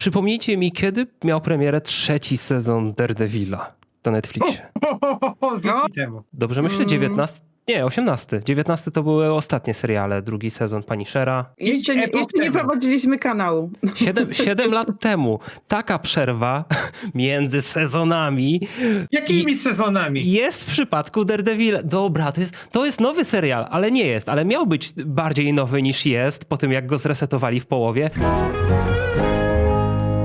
Przypomnijcie mi, kiedy miał premierę trzeci sezon Daredevila na Netflixie. Wieki temu. Dobrze myślę? Mm. 19? Nie, 18. 19 to były ostatnie seriale, drugi sezon Punishera. Jeszcze, nie, jeszcze nie prowadziliśmy kanału. Siedem, siedem lat temu taka przerwa między sezonami Jakimi sezonami? jest w przypadku Daredevila. Dobra, to jest, to jest nowy serial, ale nie jest, ale miał być bardziej nowy niż jest po tym, jak go zresetowali w połowie.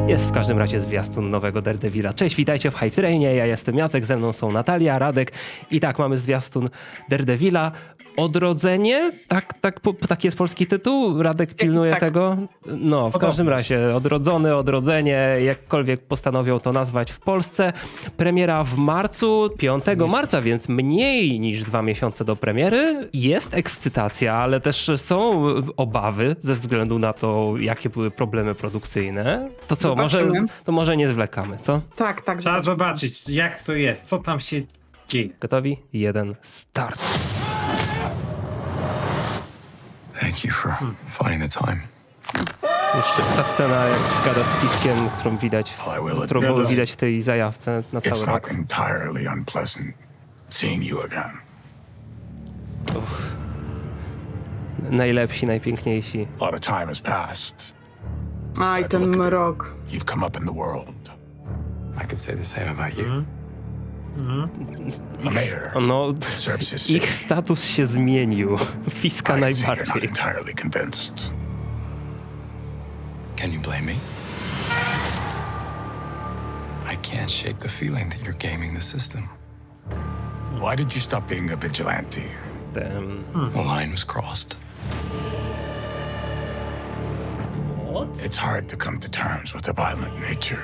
Jest w każdym razie zwiastun nowego Daredevila. Cześć, witajcie w Hype Trainie, ja jestem Jacek, ze mną są Natalia, Radek i tak, mamy zwiastun Daredevila. Odrodzenie? Tak, tak, po- taki jest polski tytuł? Radek pilnuje tak. tego? No, w każdym razie odrodzony, odrodzenie, jakkolwiek postanowią to nazwać w Polsce. Premiera w marcu, 5 marca, więc mniej niż dwa miesiące do premiery. Jest ekscytacja, ale też są obawy ze względu na to, jakie były problemy produkcyjne. To co, może, Zobaczymy. to może nie zwlekamy, co? Tak, tak. Trzeba zobacz. zobaczyć, jak to jest, co tam się dzieje. Gotowi? Jeden, start. Thank you for finding the time. Jeszcze ta scena, jak gada z piskiem, którą widać, którą było widać w tej zajawce na cały It's not rok. entirely unpleasant seeing you again. Najlepsi, najpiękniejsi. A lot of time has passed. Aj, ten mrok. You've come up in the world. I could say the same about you. Mm-hmm. Mm-hmm. A mayor No, deserves his ich safety. status się zmienił. Fiska I can see you're not najbardziej. entirely convinced. Can you blame me? I can't shake the feeling that you're gaming the system. Why did you stop being a vigilante? Tem. The line was crossed. It's hard to come to terms with a violent nature.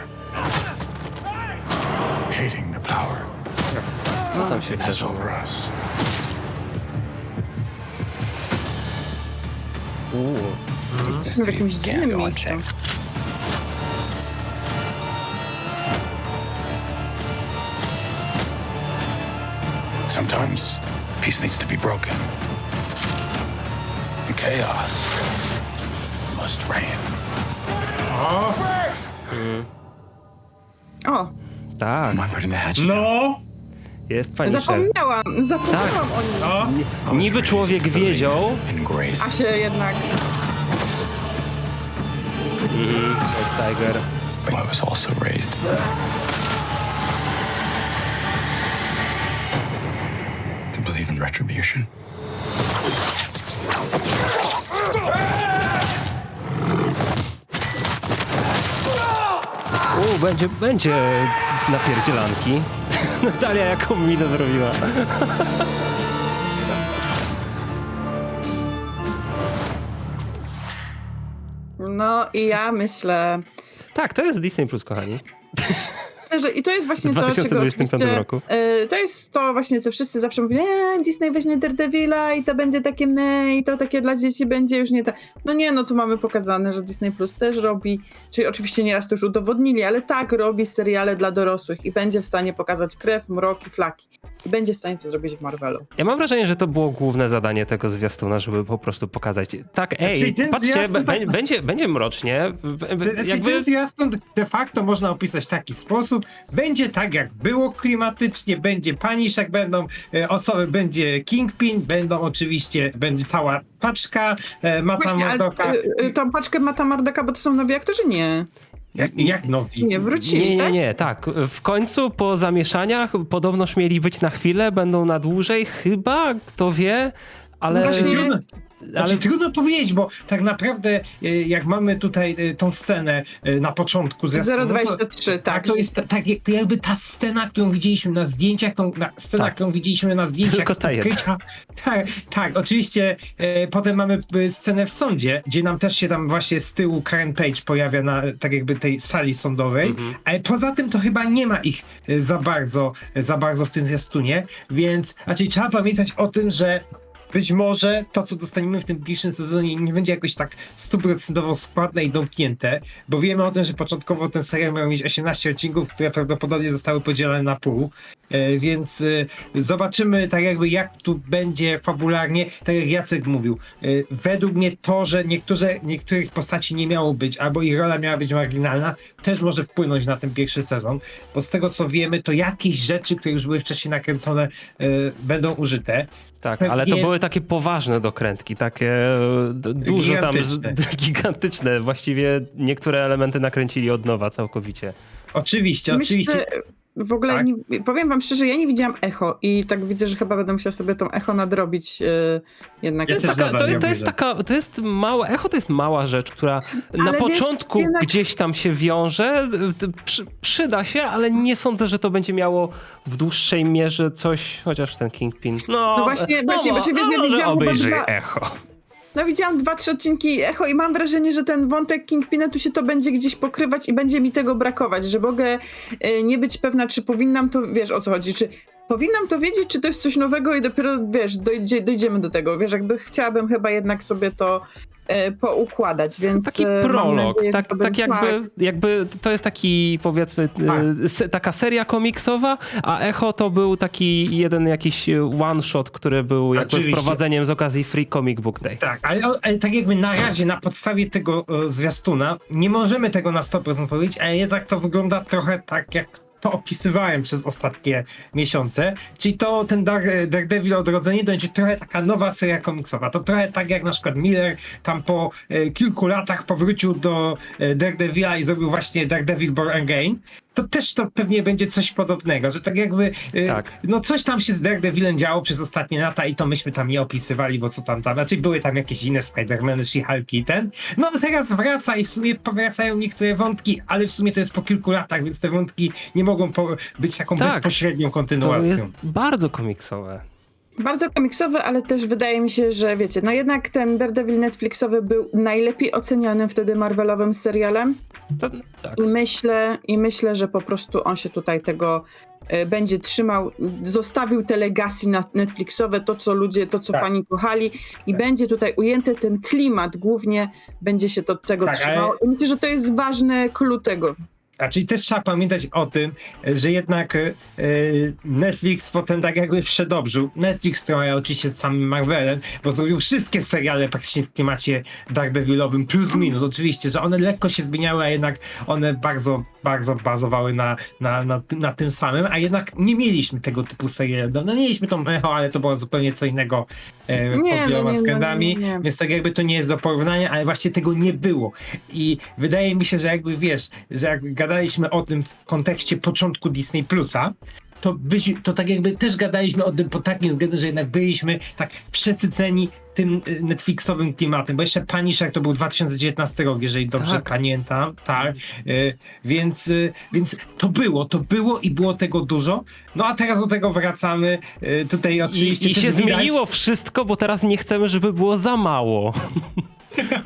Hating the power Co tam się has over us. Uuu. Jesteśmy w jakimś Can't dziwnym miejscu. Sometimes peace needs to be broken. And chaos must reign. O, Tak, Am I putting the hatchet? No, jest pani Sher. zapomniałam, zapomniałam o nim. no. Niby człowiek wiedział. In grace. A się jednak... Mm, Tiger. But I was also raised. To believe in retribution. Będzie, będzie napierdzielanki. Natalia jaką minę zrobiła. No i ja myślę... Tak, to jest Disney Plus, kochani. Że I to jest właśnie W to, czego 2025 roku. e, to jest to właśnie, co wszyscy zawsze mówią, nie, Disney weźmie Daredevila i to będzie takie me i to takie dla dzieci będzie już nie tak. No nie, no tu mamy pokazane, że Disney Plus też robi, czyli oczywiście nieraz to już udowodnili, ale tak robi seriale dla dorosłych i będzie w stanie pokazać krew, mrok i flaki. I będzie w stanie to zrobić w Marvelu. Ja mam wrażenie, że to było główne zadanie tego zwiastuna, żeby po prostu pokazać. Tak, ej, Czyli ten patrzcie, zwiastun tak- będzie, będzie mrocznie. Znaczy, Jakby... ten zwiastun de facto można opisać w taki sposób. Będzie tak, jak było klimatycznie, będzie Paniszek, będą e, osoby, będzie Kingpin, będą oczywiście, będzie cała paczka e, Mata Właśnie, ale Mordoka. y, y, tą paczkę Mata Mardaka, bo to są nowi aktorzy? Nie. Jak, jak nowi? Nie, wrócili, Nie, nie, tak? nie, tak. W końcu po zamieszaniach podobnoż mieli być na chwilę, będą na dłużej, chyba, kto wie, ale. Właśnie- znaczy, ale trudno powiedzieć, bo tak naprawdę e, jak mamy tutaj e, tą scenę e, na początku to- 023, tak. Tak, to jest ta- tak, jakby ta scena, którą widzieliśmy na zdjęciach, tą na, scena, Tak. którą widzieliśmy na zdjęciach Tylko z ta ukrycia. Tak, tak, oczywiście e, potem mamy scenę w sądzie, gdzie nam też się tam właśnie z tyłu Karen Page pojawia na tak jakby tej sali sądowej, Mhm. ale poza tym to chyba nie ma ich za bardzo, za bardzo w tym zwiastunie, więc raczej trzeba pamiętać o tym, że być może to, co dostaniemy w tym bliższym sezonie, nie będzie jakoś tak stuprocentowo składne i domknięte, bo wiemy o tym, że początkowo ten serial miał mieć 18 odcinków, które prawdopodobnie zostały podzielone na pół, więc e, zobaczymy tak jakby jak tu będzie fabularnie, tak jak Jacek mówił. E, według mnie to, że niektóre, niektórych postaci nie miało być, albo ich rola miała być marginalna, też może wpłynąć na ten pierwszy sezon, bo z tego co wiemy, to jakieś rzeczy, które już były wcześniej nakręcone, e, będą użyte. Tak, Pewnie- ale to były takie poważne dokrętki, takie e, d- duże tam, Gigantyczne. z- gigantyczne. Właściwie niektóre elementy nakręcili od nowa całkowicie. Oczywiście, Myślę, oczywiście. W ogóle Tak? nie, powiem wam szczerze, ja nie widziałam echo i tak widzę, że chyba będę musiała sobie tą echo nadrobić e, jednak. Ja To jest, taka, to, nie to jest taka, to jest małe, echo to jest mała rzecz, która na Ale wiesz, początku jednak- gdzieś tam się wiąże, przy, przyda się, ale nie sądzę, że to będzie miało w dłuższej mierze coś, chociaż ten Kingpin. No, No właśnie- właśnie, właśnie, wiesz, ja może widziałam chyba obejrzyj dwa- echo. No widziałam dwa, trzy odcinki Echo i mam wrażenie, że ten wątek Kingpina tu się to będzie gdzieś pokrywać i będzie mi tego brakować, że mogę e, nie być pewna, czy powinnam to, wiesz o co chodzi, czy powinnam to wiedzieć, czy to jest coś nowego i dopiero, wiesz, dojdzie, dojdziemy do tego, wiesz, jakby chciałabym chyba jednak sobie to poukładać, więc Taki e, prolog, nadzieję, że tak, to tak jakby, jakby to jest taki powiedzmy e, se, taka seria komiksowa, a Echo to był taki jeden jakiś one shot, który był jakby Oczywiście. wprowadzeniem z okazji Free Comic Book Day. Tak, ale, ale tak jakby na razie na podstawie tego e, zwiastuna nie możemy tego na 100% powiedzieć, ale jednak to wygląda trochę tak jak to opisywałem przez ostatnie miesiące, czyli to ten Dark, Daredevil Odrodzenie to będzie trochę taka nowa seria komiksowa. To trochę tak jak na przykład Miller tam po e, kilku latach powrócił do e, Daredevila i zrobił właśnie Daredevil Born Again. To też to pewnie będzie coś podobnego, że tak jakby e, Tak. no coś tam się z Daredevilem działo przez ostatnie lata i to myśmy tam nie opisywali, bo co tam tam, znaczy były tam jakieś inne Spider-Many, She-Hulki i ten. No ale teraz wraca i w sumie powracają niektóre wątki, ale w sumie to jest po kilku latach, więc te wątki nie mogą być taką Tak. bezpośrednią To kontynuacją. jest bardzo komiksowe. Bardzo komiksowy, ale też wydaje mi się, że wiecie, no jednak ten Daredevil Netflixowy był najlepiej ocenianym wtedy Marvelowym serialem. To, tak. I myślę, I myślę, że po prostu on się tutaj tego e, będzie trzymał, zostawił te legacy na Netflixowe, to co ludzie, to co Tak. fani kochali i Tak. będzie tutaj ujęty ten klimat, głównie będzie się to tego Tak, ale- trzymało. I myślę, że to jest ważny clue tego. A czyli też trzeba pamiętać o tym, że jednak e, Netflix potem tak jakby przedobrzył. Netflix trochę oczywiście z samym Marvelem, bo zrobił wszystkie seriale praktycznie w klimacie Daredevilowym, plus minus oczywiście, że one lekko się zmieniały, a jednak one bardzo, bardzo bazowały na, na, na, tym- na tym samym, a jednak nie mieliśmy tego typu seriali. No mieliśmy tą Echo, ale to było zupełnie co innego e, Nie, pod wieloma no nie, no względami, nie, nie. więc tak jakby to nie jest do porównania, ale właśnie tego nie było. I wydaje mi się, że jakby wiesz, że jak gadaliśmy o tym w kontekście początku Disney Plusa, to, byś, to tak jakby też gadaliśmy o tym pod takim względem, że jednak byliśmy tak przesyceni tym y, Netflixowym klimatem, bo jeszcze Punisher to był 2019 rok, jeżeli dobrze Tak. pamiętam, tak, y, więc, y, więc to było, to było i było tego dużo, no a teraz do tego wracamy, y, tutaj oczywiście I, i się widać- zmieniło wszystko, bo teraz nie chcemy, żeby było za mało.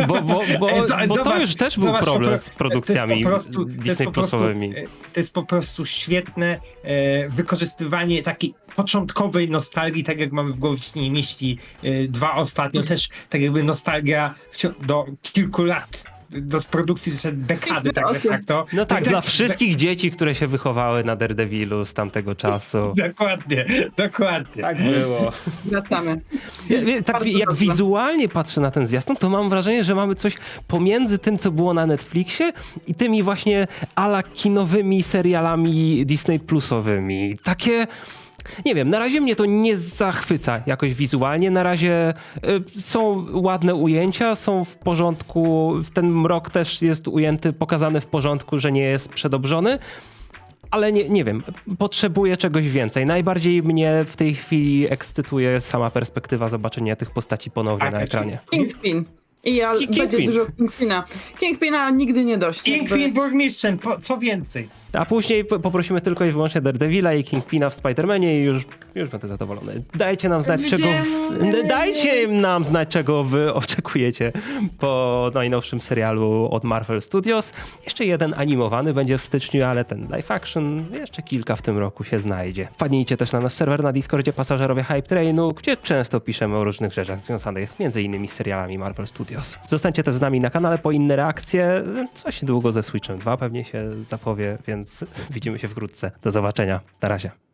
bo bo, bo, bo to zobacz- już też był zobacz, problem pro- z produkcjami prostu- Disney Plusowymi. e, To jest po prostu świetne e, wykorzystywanie takiej początkowej nostalgii, tak jak mamy w głowie mieści e, dwa ostatnio, też tak jakby nostalgia do kilku lat, do z produkcji jeszcze dekady tak de facto. No tak, To dla wszystkich dzieci, które się wychowały na Daredevilu z tamtego czasu. Dokładnie, dokładnie. Tak było. Wracamy. Tak, Bardzo jak dobrze. wizualnie patrzę na ten zwiastun, to mam wrażenie, że mamy coś pomiędzy tym, co było na Netflixie i tymi właśnie ala kinowymi serialami Disney Plusowymi. Takie... Nie wiem, na razie mnie to nie zachwyca jakoś wizualnie. Na razie y, są ładne ujęcia, są w porządku. Ten mrok też jest ujęty, pokazany w porządku, że nie jest przedobrzony. Ale nie, nie wiem, potrzebuję czegoś więcej. Najbardziej mnie w tej chwili ekscytuje sama perspektywa zobaczenia tych postaci ponownie Tak, na tak. ekranie. Kingpin. I ja, Ki- będzie Kingpin. dużo Kingpina. Kingpina nigdy nie dość. Kingpin jakby. burmistrzem, po, co więcej? A później po- poprosimy tylko i wyłącznie Daredevila i Kingpina w Spider-Manie i już, już będę zadowolony. Dajcie nam znać, czego w, dajcie nam znać, czego wy oczekujecie po najnowszym serialu od Marvel Studios. Jeszcze jeden animowany będzie w styczniu, ale ten live action jeszcze kilka w tym roku się znajdzie. Wpadnijcie też na nasz serwer na Discordzie Pasażerowie Hype Trainu, gdzie często piszemy o różnych rzeczach związanych między innymi z serialami Marvel Studios. Zostańcie też z nami na kanale po inne reakcje. Coś niedługo ze Switchem 2 pewnie się zapowie, więc widzimy się wkrótce. Do zobaczenia. Na razie.